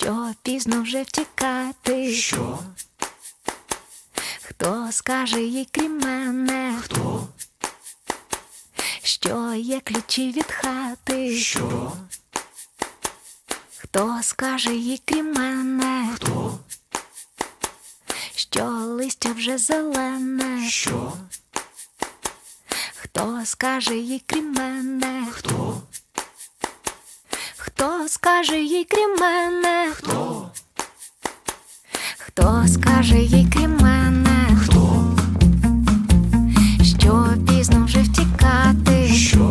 Що? пізно вже втікати. Що? Хто скаже їй крім мене, Хто? що є ключі від хати? Що? Хто скаже їй крім мене, Хто? що листя вже зелене? Що? Хто скаже їй крім мене? Хто? Хто скаже їй крім мене? Хто? Хто скаже їй крім мене? Хто? Що пізно вже втікати? Що?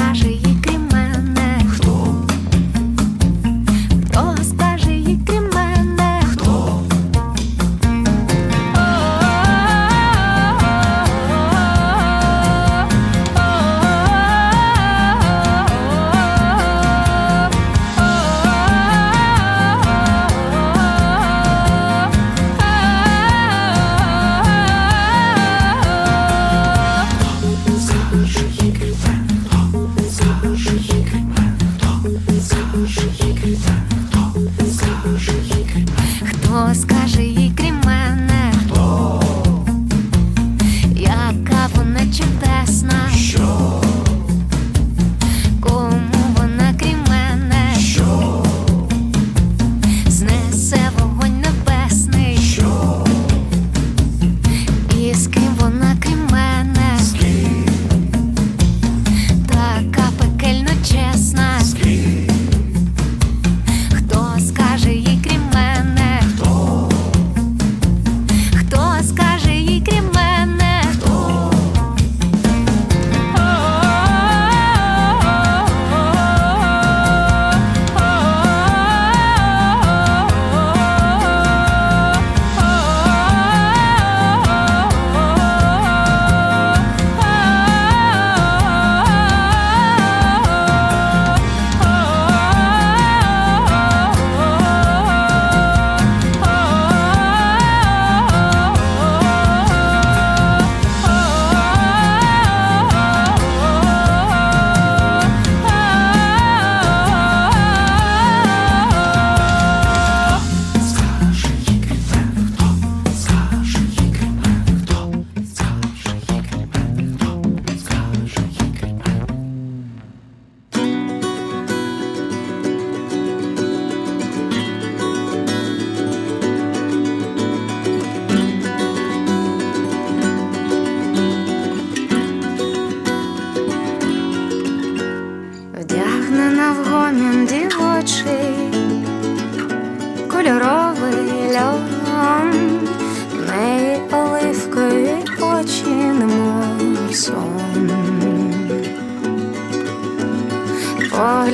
Хто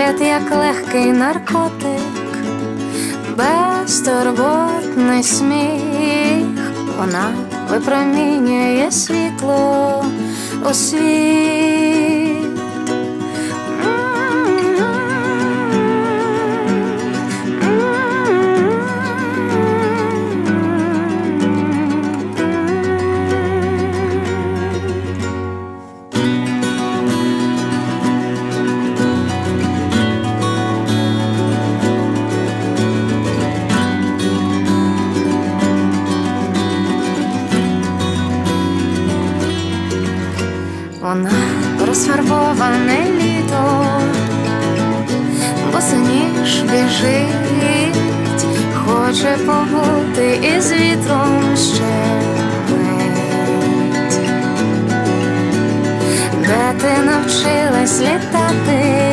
Погляд, як легкий наркотик, безтурботний сміх, вона випромінює світло у світ. Вона розфарбоване літо, босоніж біжить, хоче побути із вітром ще мить. Де ти навчилась літати,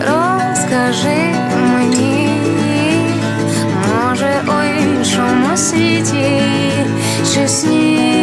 розкажи мені, може у іншому світі чи сні.